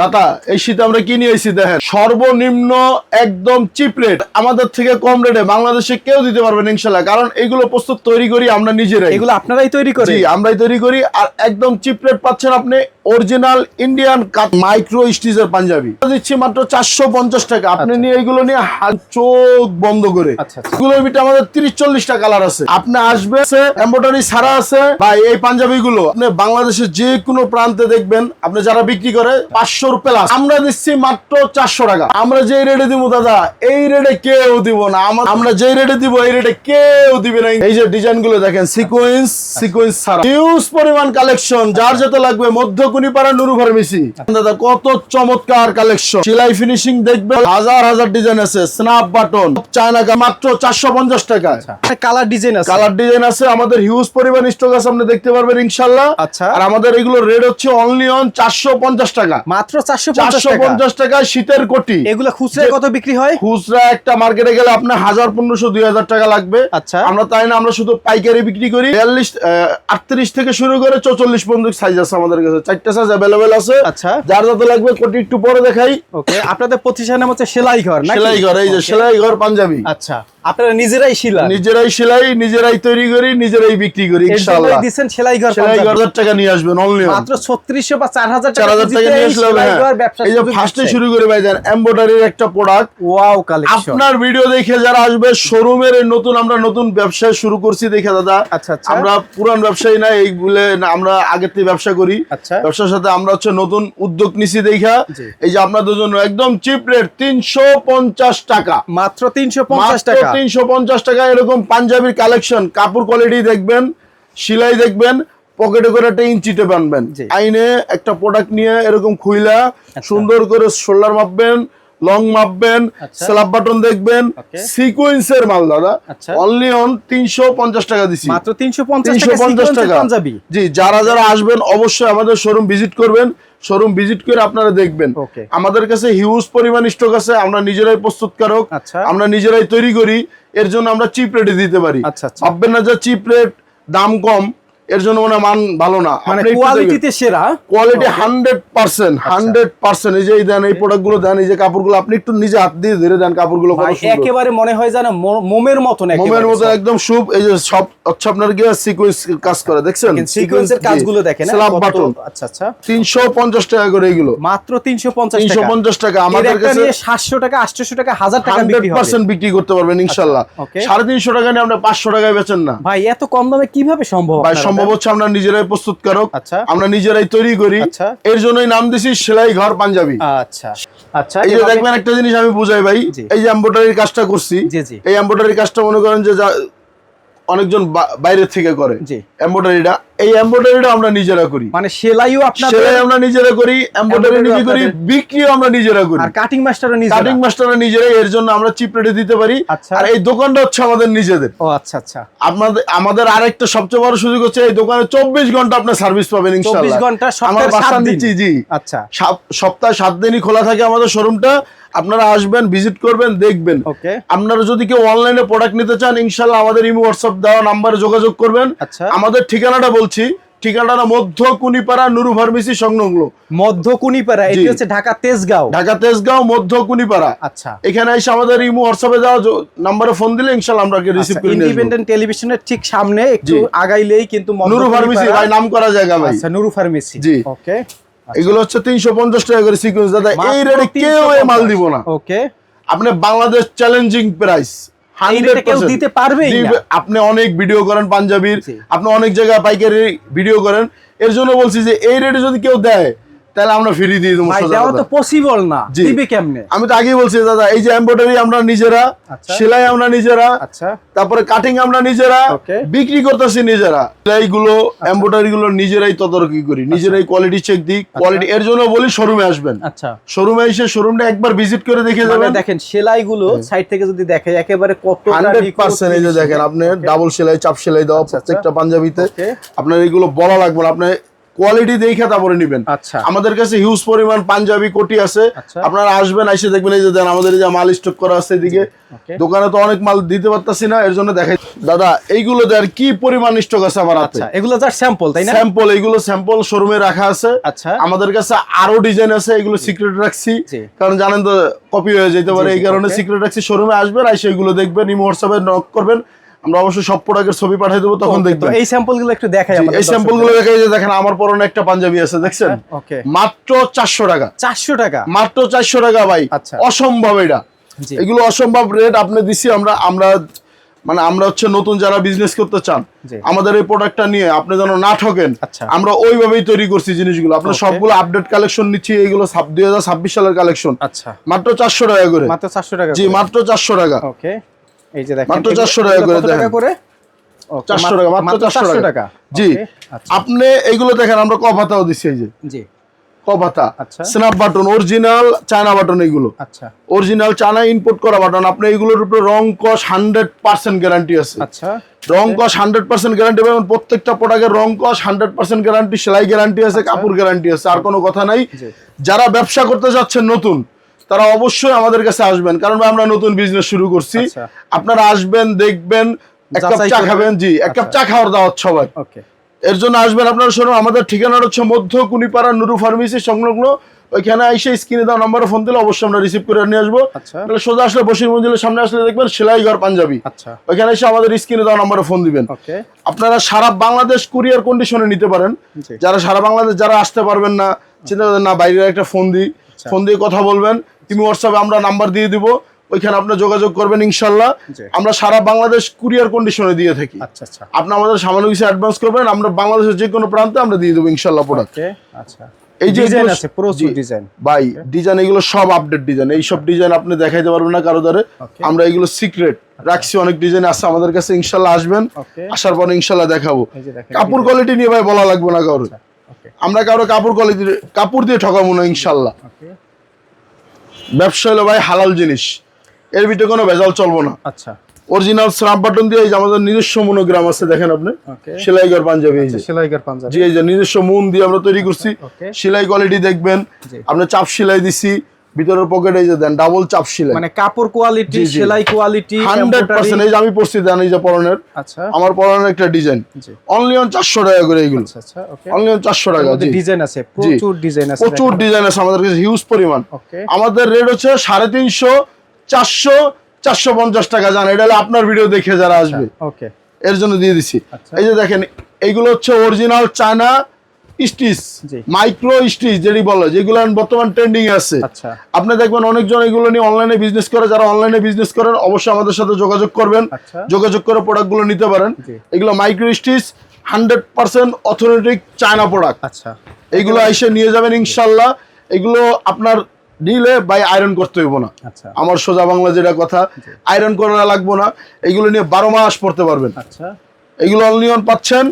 দাদা এই শীতে আমরা কি নিয়ে এসেছি দেখেন? সর্বনিম্ন একদম চিপ রেট আমাদের থেকে কম রেটে বাংলাদেশে কেউ দিতে পারবেন ইনশাল্লাহ কারণ এগুলো প্রস্তুত তৈরি করি আমরা নিজেরাই। এগুলো আপনারাই তৈরি করি আমরাই তৈরি করি আর একদম চিপ রেট পাচ্ছেন আপনি অরিজিনাল ইন্ডিয়ান মাইক্রো স্টিচের পাঞ্জাবি। দিচ্ছি মাত্র চারশো পঞ্চাশ টাকা। আপনি আচ্ছা। নিয়ে এগুলো নিয়ে হাত চোখ বন্ধ করে। আচ্ছা, আচ্ছা। এগুলোর ভিতরে আমাদের তিরিশ চল্লিশটা কালার আছে। আপনি আসবে এম্বোটারি সারা আছে। বা এই পাঞ্জাবি গুলো আপনি বাংলাদেশের যে কোনো প্রান্তে দেখবেন আপনি যারা বিক্রি করে পাঁচশো প্লাস। আমরা দিচ্ছি মাত্র চারশো টাকা। আমরা যে রেটে দিব দাদা এই রেটে কেউ দিব না। আমা- আমরা যে রেটে দিব এই রেটে কেউ দিবে না। এই যে ডিজাইনগুলো দেখেন সিকোয়েন্স সিকোয়েন্স ছাড়া। হিউজ পরিমাণ কালেকশন যার যেতে লাগবে মধ্যকুনি পাড়া নুরু ফার্মেসি দাদা কত চমৎকার কালেকশন সেলাই ফিনিশিং দেখবে হাজার হাজার ডিজাইন আছে স্ন্যাপ বাটন চায়না কা- মাত্র চারশো পঞ্চাশ টাকা কালার ডিজাইন আছে। কালার ডিজাইন আছে আমাদের হিউজ পরিমাণ স্টক আছে আপনি দেখতে পারবেন ইনশাল্লাহ আচ্ছা। আর আমাদের এগুলো রেট হচ্ছে অনলি অন চারশো পঞ্চাশ টাকা। মাত্র চারশো পঞ্চাশ চারশো টাকা পঞ্চাশ টাকা শীতের কোটি। এগুলো খুচরা কত বিক্রি হয়? খুচরা একটা মার্কেটে গেলে আপনার হাজার পনেরোশো দুই হাজার টাকা লাগবে। আচ্ছা। আমরা তাই না আমরা শুধু পাইকারি বিক্রি করি। বিয়াল্লিশ আটত্রিশ থেকে শুরু করে চৌচল্লিশ পর্যন্ত সাইজ আছে আমাদের কাছে। চারটা সাইজ অ্যাভেলেবেল আছে। আচ্ছা। যার যাতে লাগবে কোটি একটু পরে দেখাই। ওকে আপনাদের প্রতিষ্ঠানের মধ্যে সেলাই ঘর সেলাই ঘর এই যে সেলাই ঘর পাঞ্জাবি। আচ্ছা আপনারা নিজেরাই শিলা নিজেরাই সেলাই নিজেরাই তৈরি করি নিজেরাই বিক্রি করি ইনশাআল্লাহ। দিচ্ছেন সেলাই ঘর সেলাই ঘর টাকা নিয়ে আসবেন অনলি মাত্র ছত্রিশশো বা চার হাজার চার হাজার টাকা নিয়ে আসলে। এই যে ফার্স্টে শুরু করে ভাই দেন এমব্রয়ডারির একটা প্রোডাক্ট ওয়াও কালেকশন আপনার ভিডিও দেখে যারা আসবে শোরুমের নতুন আমরা নতুন ব্যবসা শুরু করছি দেখে দাদা। আচ্ছা, আচ্ছা। আমরা পুরান ব্যবসায়ী না এইগুলো না, আমরা আগের থেকে ব্যবসা করি। আচ্ছা। ব্যবসার সাথে আমরা হচ্ছে নতুন উদ্যোগ নিছি দেখা। এই যে আপনাদের জন্য একদম চিপ রেট তিনশো পঞ্চাশ টাকা। মাত্র তিনশো পঞ্চাশ টাকা। তিনশো পঞ্চাশ টাকা এরকম পাঞ্জাবির কালেকশন কাপড় কোয়ালিটি দেখবেন সেলাই দেখবেন পকেটে করে একটা ইঞ্চিতে বানবেন। আইনে একটা প্রোডাক্ট নিয়ে এরকম খুইলা সুন্দর করে শোল্ডার মাপবেন লং মাপবেন আচ্ছা। স্ল্যাব বাটন দেখবেন. সিকোয়েন্সের মাল দাদা আচ্ছা। অনলি অন তিনশো পঞ্চাশ টাকা দিছি মাত্র তিনশো পঞ্চাশ টাকা জি যারা যারা আসবেন অবশ্যই আমাদের শোরুম ভিজিট করবেন শোরুম ভিজিট করে আপনারা দেখবেন আমাদের কাছে হিউজ পরিমাণ স্টক আছে আমরা নিজেরাই প্রস্তুতকারক আচ্ছা। আমরা নিজেরাই তৈরি করি এর জন্য আমরা চিপ রেটে দিতে পারি আচ্ছা, আচ্ছা। ভাববেন না যে চিপ রেট দাম কম এর জন্য মানে মান ভালো না। মানে কোয়ালিটিতে সেরা। Quality hundred percent hundred percent এই যে দেন এই প্রোডাক্টগুলো দেন এই যে কাপড়গুলো আপনি একটু নিজে হাত দিয়ে ধরে দেন কাপড়গুলো কত সুন্দর। একেবারে মনে হয় যেন মো- মোমের মতন মোমের একেবারে মতো সব। একদম সুপ এই যে সব হচ্ছে আপনার সিকোয়েন্স কাজ করে দেখছেন? সিকোয়েন্সের কাজগুলো দেখেন স্ল্যাব বাটন আচ্ছা আচ্ছা। তিনশো পঞ্চাশ টাকা করে এগুলো। মাত্র তিনশো পঞ্চাশ তিনশো টাকা পঞ্চাশ টাকা আমাদের কাছে নিয়ে সাতশো টাকা আটশো টাকা হাজার টাকা বিক্রি হবে। পার্সেন্ট বিক্রি করতে পারবেন আচ্ছা. সাড়ে তিনশো টাকা নিয়ে আমরা পাঁচশো টাকায় বেচেন না। ভাই এত কম দামে কীভাবে সম্ভব ভাই সম্ভব হচ্ছে আমরা নিজেরাই প্রস্তুতকারক আচ্ছা। আমরা নিজেরাই তৈরি করি। আচ্ছা। এর জন্যই নাম দিছি সেলাই ঘর পাঞ্জাবি। আচ্ছা। আচ্ছা এই দেখবেন একটা জিনিস আমি বুঝাই ভাই এই যে এম্বোটারির কাজটা করছি। এই এম্বোটারির কাজটা মনে করেন যা- অনেকজন বাইরের থেকে করে জি। এই এম্বোটারিটা আমরা নিজেরা করি। মানে সেলাইও আপনার সেলাই আমরা নিজেরা করি Embroidery নিজে করি বিক্রিও আমরা নিজেরা করি। আর কাটিং মাস্টারও নিজে কাটিং মাস্টাররা নিজেরাই এর জন্য আমরা চিপ রেটে দিতে পারি। আচ্ছা। আর এই দোকানটা হচ্ছে আমাদের নিজেদের। ও আচ্ছা আচ্ছা। আপনাদের আমাদের আরেকটা সবচেয়ে বড় সুযোগ হচ্ছে এই দোকানে চব্বিশ ঘণ্টা আপনার সার্ভিস পাবেন ইনশাআল্লাহ। 24 ঘণ্টা, সপ্তাহে আমার সাত দিন। জি। আচ্ছা। সপ্তাহে সাত দিনই খোলা থাকে আমাদের শোরুমটা আপনারা আসবেন ভিজিট করবেন দেখবেন। ওকে। আপনারা যদি কেউ অনলাইনে প্রোডাক্ট নিতে চান ইনশাল্লাহ আমাদের ইমো হোয়াটসঅ্যাপ দেওয়া নাম্বারে যোগাযোগ করবেন। আচ্ছা। আমাদের ঠিকানাটা বলছি ঠিকানাটা মধ্য কুনিপাড়া নুরু ফার্মেসি সংলগ্ন। মধ্য কুনিপাড়া এটি হচ্ছে ঢাকা তেজগাঁও। ঢাকা তেজগাঁও মধ্য কুনিপাড়া আচ্ছা। এখানে এসে আমাদের ইমো হোয়াটসঅ্যাপে যাওয়া নাম্বারে ফোন দিলে ইনশাল্লাহ আমরা রিসিভ করে নিয়ে ইন্ডিপেন্ডেন্ট টেলিভিশনের ঠিক সামনে একটু আগাইলেই কিন্তু নুরু ফার্মেসি ভাই নাম করা জায়গা ভাই। আচ্ছা নুরু ফার্মেসি জি। ওকে এগুলো হচ্ছে তিনশো পঞ্চাশ টাকা করে সিকুয়েন্স দাদা। এই রেটে কেউ মাল দিব না। ওকে আপনি বাংলাদেশ চ্যালেঞ্জিং প্রাইস দিতে পারবে। আপনি অনেক ভিডিও করেন পাঞ্জাবির আপনি অনেক জায়গায় পাইকারি ভিডিও করেন। এর জন্য বলছি যে এই রেটে যদি কেউ দেয় তাহলে আমরা ফ্রি দিয়ে দেবো দেওয়া তো পসিবল না। দিবে কেমনে? আমি তো আগেই বলছি দাদা এই যে এমব্রয়ডারি আমরা নিজেরা আচ্ছা। সেলাই আমরা নিজেরা আচ্ছা। তারপরে কাটিং আমরা নিজেরা বিক্রি করতেছি নিজেরা। সেলাই গুলো এমব্রয়ডারি গুলো নিজেরাই তদারকি করি নিজেরাই কোয়ালিটি চেক দিই। কোয়ালিটি এর জন্য বলি শোরুমে আসবেন। আচ্ছা। শোরুমে এসে শোরুমটা একবার ভিজিট করে দেখে মানে যাবেন দেখেন সেলাই গুলো সাইড থেকে যদি দেখে একেবারে কত হান্ড্রেড পার্সেন্ট এই যে দেখেন আপনি ডাবল সেলাই চাপ সেলাই দেওয়া আচ্ছা, প্রত্যেকটা পাঞ্জাবিতে। আপনার এগুলো বলা লাগবে না আপনি কোয়ালিটি দেখে তারপরে নিবেন। আচ্ছা। আমাদের কাছে হিউজ পরিমাণ পাঞ্জাবি কোটি আছে। আচ্ছা। আপনারা আসবেন এসে দেখবেন এই যে দেন আমাদের যে মাল স্টক করা আছে এদিকে। দোকানে তো অনেক মাল দিতে পারতাছি না এর জন্য দেখাই দাদা এইগুলো দেন কি পরিমাণ স্টক আছে আমার হাতে? আচ্ছা এগুলো জাস্ট স্যাম্পল তাই না? স্যাম্পল এগুলো স্যাম্পল শোরুমে রাখা আছে। আচ্ছা। আমাদের কাছে আরও ডিজাইন আছে এগুলো সিক্রেট রাখছি। কারণ জানেন তো কপি হয়ে যেতে পারে এই কারণে সিক্রেট রাখছি। শোরুমে আসবেন এসে এগুলো দেখবেন ইমো হোয়াটসঅ্যাপে নক করবেন। আমরা অবশ্যই সব প্রোডাক্টের ছবি পাঠিয়ে দেবো তখন দেখবেন। এই স্যাম্পলগুলো একটু দেখাই আমাদের এই স্যাম্পলগুলো দেখে এই যে দেখেন আমার পরনে একটা পাঞ্জাবি আছে দেখছেন? ওকে মাত্র চারশো টাকা। চারশো টাকা? মাত্র চারশো টাকা ভাই। আচ্ছা। অসম্ভব এটা। এগুলো অসম্ভব রেট আপনি দিছি আমরা আমরা মানে আমরা হচ্ছে নতুন যারা বিজনেস করতে চান আমাদের এই প্রোডাক্টটা নিয়ে আপনি যেন না ঠকেন আচ্ছা। আমরা ওইভাবেই তৈরি করছি জিনিসগুলো। আপনার. সবগুলো আপডেট কালেকশন নিচ্ছি এইগুলো দুই হাজার ছাব্বিশ সালের কালেকশন আচ্ছা। মাত্র চারশো টাকা করে। মাত্র চারশো টাকা জি মাত্র চারশো টাকা। ওকে এই যে দেখেন মাত্র 400 টাকা করে কত টাকা করে? 400 টাকা, মাত্র 400 টাকা। জি আচ্ছা। আপনি এইগুলো দেখেন আমরা ক ভাতাও দিচ্ছি এই যে। জি। ক ভাতা আচ্ছা। Snap button original China button এইগুলো। আচ্ছা। অরিজিনাল চায়না ইনপুট করা বাটন আপনি এইগুলোর উপরে রং কস হান্ড্রেড পার্সেন্ট গ্যারান্টি আছে। আচ্ছা। রং কস হান্ড্রেড পার্সেন্ট গ্যারান্টি পাবেন প্রত্যেকটা প্রোডাক্টের রং কস হান্ড্রেড পার্সেন্ট গ্যারান্টি সেলাই গ্যারান্টি আছে কাপড় গ্যারান্টি আছে আর কোনো কথা নাই। যারা ব্যবসা করতে যাচ্ছেন নতুন তারা অবশ্যই আমাদের কাছে আসবেন। কারণ আমরা নতুন বিজনেস শুরু করছি। আচ্ছা। আপনারা আসবেন দেখবেন এক কাপ চা খাবেন জি এক কাপ আচ্ছা। চা খাওয়ার দাওয়াত সবাই এর জন্য আসবেন আপনারা শুনুন আমাদের ঠিকানা হচ্ছে মধ্য কুনিপাড়া নুরু ফার্মেসি সংলগ্ন। ওইখানে এসে স্ক্রিনে দেওয়া নাম্বারে ফোন দিলে অবশ্যই আমরা রিসিভ করে নিয়ে আসব। আচ্ছা। তাহলে সোজা আসলে বসির মঞ্জিলের সামনে আসলে দেখবেন সেলাই ঘর পাঞ্জাবি ওইখানে এসে আমাদের স্ক্রিনে দেওয়া নাম্বারে ফোন দিবেন। আপনারা সারা বাংলাদেশ কুরিয়ার কন্ডিশনে নিতে পারেন। যারা সারা বাংলাদেশ যারা আসতে পারবেন না চিন্তা না বাইরের একটা ফোন দিই। ফোন দিয়ে কথা বলবেন। তুমি হোয়াটসঅ্যাপে আমরা নাম্বার দিয়ে দিব ওইখানে আপনি যোগাযোগ করবেন ইনশাল্লাহ। আমরা সারা বাংলাদেশ কুরিয়ার কন্ডিশনে দিয়ে থাকি। আচ্ছা আচ্ছা। আপনি আমাদের সামান্য কিছু অ্যাডভান্স করবেন আমরা বাংলাদেশের যে কোনো প্রান্তে আমরা দিয়ে দেবো ইনশাল্লাহ প্রোডাক্ট আচ্ছা। এই যে ডিজাইন আছে প্রচুর ডিজাইন ভাই ডিজাইন এগুলো সব আপডেট ডিজাইন এই সব ডিজাইন আপনি দেখাইতে পারবেন না কারও দ্বারে। আমরা এগুলো সিক্রেট রাখছি অনেক ডিজাইন আছে আমাদের কাছে ইনশাল্লাহ আসবেন। আসার পর ইনশাল্লাহ দেখাবো। কাপড় কোয়ালিটি নিয়ে ভাই বলা লাগবে না কারও। আমরা কারও কাপড় কোয়ালিটি কাপড় দিয়ে ঠকাবো না ইনশাল্লাহ। ব্যবসা হলো ভাই হালাল জিনিস। এর ভিতরে কোনো ভেজাল চলবো না। আচ্ছা। অরিজিনাল শ্রাম বাটন দিয়ে আমাদের নিজস্ব মনোগ্রাম আছে দেখেন আপনি? সেলাইগর পাঞ্জাবি সেলাইগর সেলাইকার পাঞ্জাবি। জি এই যে নিজস্ব মন দিয়ে আমরা তৈরি করছি সেলাই কোয়ালিটি দেখবেন। আপনি আমরা চাপ সেলাই দিছি ভিতরের পকেটে যে দেন ডাবল চাপ সেলাই। মানে কাপড় কোয়ালিটি। সেলাই কোয়ালিটি হান্ড্রেড পার্সেন্ট এই যে আমি পড়ছি দেন এই যে পরনের। আচ্ছা। আমার পরনের একটা ডিজাইন অনলি অন চারশো টাকা করে এইগুলো আচ্ছা আচ্ছা ওকে অনলি অন চারশো টাকা জি। ডিজাইন আছে প্রচুর ডিজাইন আছে প্রচুর ডিজাইন আছে আমাদের কাছে হিউজ পরিমাণ। আমাদের রেট হচ্ছে সাড়ে তিনশো চারশো চারশো পঞ্চাশ টাকা জান এটা হলো আপনার ভিডিও দেখে যারা আসবে। ওকে এর জন্য দিয়ে দিছি। আচ্ছা। এই যে দেখেন এইগুলো হচ্ছে original China stitch micro stitch যেটি বলে যেগুলো বর্তমান ট্রেন্ডিং আছে। আচ্ছা। আপনি দেখবেন অনেকজন এগুলো নিয়ে অনলাইনে বিজনেস করে যারা অনলাইনে বিজনেস করেন অবশ্যই আমাদের সাথে যোগাযোগ করবেন আচ্ছা। যোগাযোগ করে প্রোডাক্টগুলো নিতে পারেন। এগুলো micro stitch hundred percent authentic China product আচ্ছা। এইগুলো এসে নিয়ে যাবেন ইনশাল্লাহ। এগুলো আপনার নিলে বাই আয়রন করতে হইব না। আচ্ছা। আমার সোজা বাংলা যেটা কথা আয়রন করা লাগবো না। এগুলো নিয়ে বারো মাস পড়তে পারবেন। আচ্ছা। এগুলো অনলিয়ন পাচ্ছেন।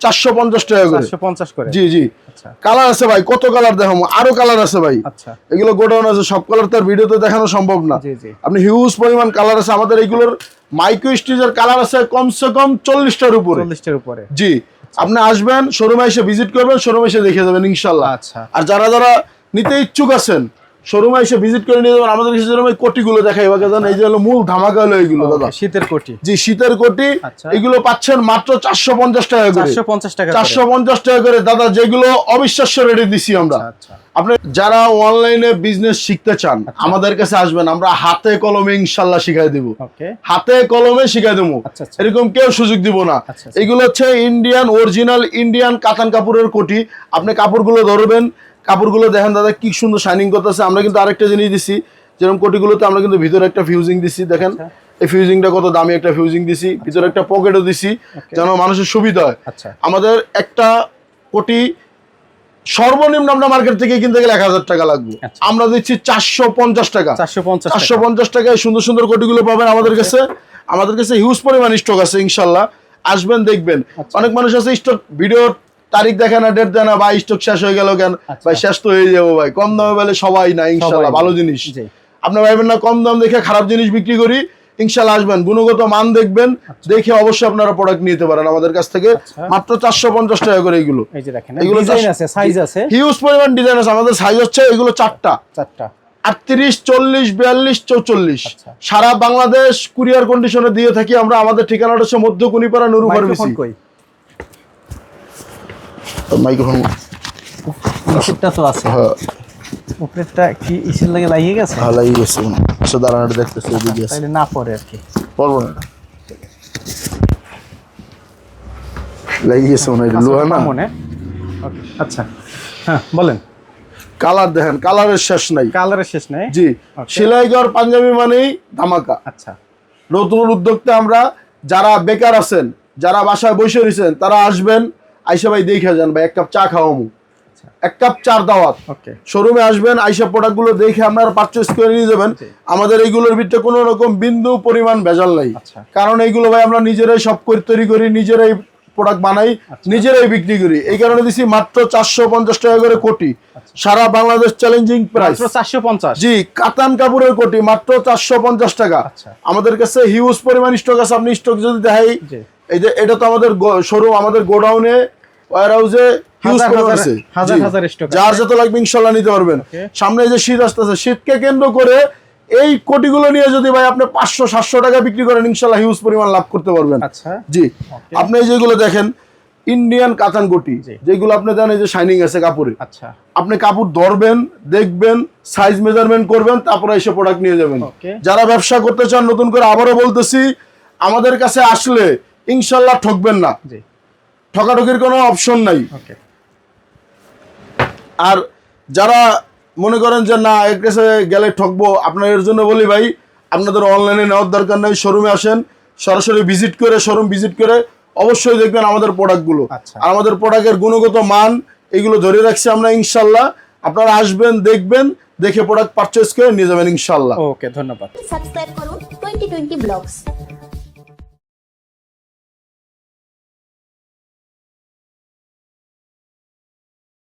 চারশো পঞ্চাশ টাকা করে। পঞ্চাশ করে? জি জি। আচ্ছা। কালার আছে ভাই কত কালার দেখাবো? আরও কালার আছে ভাই। আচ্ছা। এগুলো গোডাউন আছে সব কালার তার ভিডিওতে দেখানো সম্ভব না। আপনি হিউজ পরিমাণ কালার আছে আমাদের এইগুলোর মাইক্রো কালার আছে কমসে কম চল্লিশটার উপরে। চল্লিশটার উপরে। জি। আপনি আসবেন শোরুমে এসে ভিজিট করবেন শোরুমে এসে দেখে যাবেন ইনশাল্লাহ। আচ্ছা। আর যারা যারা নিতে ইচ্ছুক আছেন শোরুমে এসে ভিজিট করে নিয়ে যাবেন আমাদের কাছে যেরকম এই কোটিগুলো দেখাই বা জানেন এই যে হলো মূল ধামাকা হলো এইগুলো দাদা। শীতের কোটি। জি শীতের কোটি। আচ্ছা। এগুলো পাচ্ছেন মাত্র চারশো পঞ্চাশ টাকা করে। চারশো পঞ্চাশ টাকা করে। চারশো পঞ্চাশ টাকা করে দাদা যেগুলো অবিশ্বাস্য রেটে দিছি আমরা। আচ্ছা আচ্ছা। আপনি যারা অনলাইনে বিজনেস শিখতে চান আমাদের কাছে আসবেন আমরা হাতে কলমে ইনশাল্লাহ শিখাই দিব। হাতে কলমে শিখাই দেবো। এরকম কেউ সুযোগ দিব না। এগুলো হচ্ছে ইন্ডিয়ান অরিজিনাল ইন্ডিয়ান কাতান কাপড়ের কোটি। আপনি কাপড়গুলো ধরবেন কাপড়গুলো দেখেন দাদা কি সুন্দর শাইনিং করতেছে। আমরা কিন্তু আরেকটা জিনিস দিছি যেরকম কোটিগুলোতে আমরা কিন্তু ভিতরে একটা ফিউজিং দিছি দেখেন। আচ্ছা। এই ফিউজিংটা কত দামি একটা ফিউজিং দিছি ভিতরে একটা পকেটও দিছি যেন মানুষের সুবিধা হয়। আচ্ছা। আমাদের একটা কোটি সর্বনিম্ন আমরা মার্কেট থেকে কিনতে গেলে এক হাজার টাকা লাগবে। আচ্ছা। আমরা দিচ্ছি চারশো পঞ্চাশ টাকা। চারশো পঞ্চাশ টাকায় সুন্দর সুন্দর কোটিগুলো পাবেন আমাদের কাছে। আমাদের কাছে হিউজ পরিমাণ স্টক আছে ইনশাল্লাহ। আসবেন দেখবেন। অনেক মানুষ আছে স্টক ভিডিওর তারিখ দেখে না ডেট দেয় না ভাই স্টক শেষ হয়ে গেল কেন? আচ্ছা। ভাই শেষ তো হয়ে যাব ভাই। কম দামে বলে সবাই না ইনশাল্লাহ ভালো জিনিস। জি। আপনি ভাইবেন না কম দাম দেখে খারাপ জিনিস বিক্রি করি ইনশাল্লাহ আসবেন। গুণগত মান দেখবেন দেখে অবশ্যই আপনারা প্রোডাক্ট নিতে পারেন আমাদের কাছ থেকে। আচ্ছা। মাত্র চারশো পঞ্চাশ টাকা করে এগুলো। এগুলো সাইজ আছে হিউজ পরিমাণ ডিজাইন আছে। আমাদের সাইজ হচ্ছে এগুলো চারটা। চারটা। আটত্রিশ চল্লিশ বিয়াল্লিশ চৌচল্লিশ। আচ্ছা। সারা বাংলাদেশ কুরিয়ার কন্ডিশনে দিয়ে থাকি আমরা। আমাদের ঠিকানাটা হচ্ছে মধ্য কুনিপাড়া নুরু ফার্মেসি মাইক্রোফোন। নিচেরটা তো আছে। হ্যাঁ। উপরেরটা কি ইসের লাগে লাগিয়ে গেছে? ভালো লাগিয়ে গেছে হয়। আচ্ছা দাঁড়ান এটা দেখতেছি এদিকে তাইলে না পড়ে আর কি। পারব না। লাগিয়ে গেছে মনে হয় লোহা না? মনে আচ্ছা। হ্যাঁ বলেন। কালার দেখেন কালারের শেষ নাই। কালারের শেষ নেই? জি Okay. সেলাই ঘর পাঞ্জাবি মানেই ধামাকা। আচ্ছা। নতুন উদ্যোক্তা আমরা যারা বেকার আছেন যারা বাসায় বসে রয়েছেন তারা আসবেন আইসা ভাই দেখে যান ভাই এক কাপ চা খাওয়ামু এক কাপ চার দাওয়াত। শোরুমে আসবেন আইসা প্রোডাক্টগুলো দেখে আপনারা পারচেস করে নিয়ে যাবেন। আমাদের এইগুলোর ভিতরে কোনো রকম বিন্দু পরিমাণ ভেজাল নাই। আচ্ছা। কারণ এইগুলো ভাই আমরা নিজেরাই সব করে তৈরি করি নিজেরাই প্রোডাক্ট বানাই আচ্ছা। নিজেরাই বিক্রি করি। এই কারণে দিছি মাত্র চারশো পঞ্চাশ টাকা করে কোটি। সারা বাংলাদেশ চ্যালেঞ্জিং প্রাইস চারশো পঞ্চাশ? জি কাতান কাপড়ের কোটি মাত্র চারশো পঞ্চাশ টাকা। আচ্ছা। আমাদের কাছে হিউজ পরিমাণ স্টক আছে আপনি স্টক যদি দেখাই। এই যে এটা তো আমাদের শোরুম আমাদের গোডাউনে ওয়ার হাউসে যার যত লাগবে ইনশাল্লাহ নিতে পারবেন। সামনে যে শীত আসতেছে শীতকে কেন্দ্র করে এই কোটিগুলো নিয়ে যদি ভাই আপনি পাঁচশো সাতশো টাকা বিক্রি করেন ইনশাল্লাহ হিউজ পরিমাণ লাভ করতে পারবেন। আচ্ছা। জি। আপনি যেগুলো দেখেন ইন্ডিয়ান কাতান কোটি যেগুলো আপনি এই যে শাইনিং আছে কাপড়ে। আচ্ছা। আপনি কাপড় ধরবেন দেখবেন সাইজ মেজারমেন্ট করবেন তারপরে এসে প্রোডাক্ট নিয়ে যাবেন। যারা ব্যবসা করতে চান নতুন করে আবারও বলতেছি আমাদের কাছে আসলে ইনশাল্লাহ ঠকবেন না। ঠকাঠকির কোনো অপশন নাই। আর যারা মনে করেন যে না এর কাছে গেলে ঠকবো আপনার এর জন্য বলি ভাই আপনাদের অনলাইনে নেওয়ার দরকার নেই শোরুমে আসেন সরাসরি ভিজিট করে শোরুম ভিজিট করে অবশ্যই দেখবেন আমাদের প্রোডাক্টগুলো আচ্ছা। আর আমাদের প্রোডাক্টের গুণগত মান এগুলো ধরে রাখছি আমরা ইনশাল্লাহ। আপনারা আসবেন দেখবেন দেখে প্রোডাক্ট পারচেস করে নিয়ে যাবেন ইনশাল্লাহ। ওকে ধন্যবাদ। সাবস্ক্রাইব করুন টোয়েন্টি টোয়েন্টি ব্লগস।